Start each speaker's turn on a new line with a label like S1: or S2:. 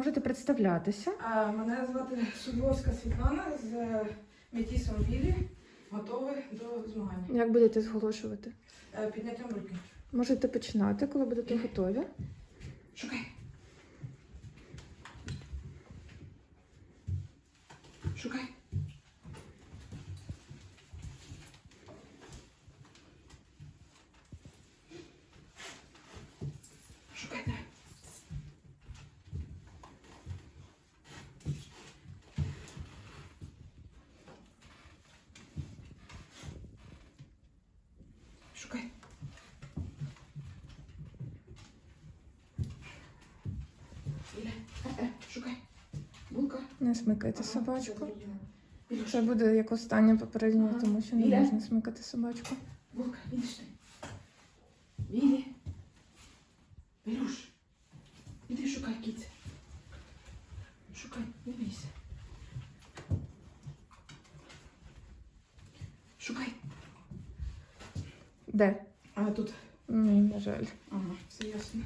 S1: Можете представлятися.
S2: Мене звати Судовська Світлана з е, Метісом Білі. Готові до змагання.
S1: Як будете зголошувати?
S2: Е, Підняттям руки.
S1: Можете починати, коли будете готові.
S2: Шукай. Шукай, Шукай. Шукай. Булка.
S1: Не смикайте собачку. Це буде як останнє попереднє,
S2: Ага.
S1: тому що не можна смикати собачку.
S2: Булка, ідеш ти. Вілі. Ілюш. Іди шукай кіць. Шукай, не бійся. Шукай.
S1: Де?
S2: А тут.
S1: Ні, на жаль.
S2: Ага, все ясно.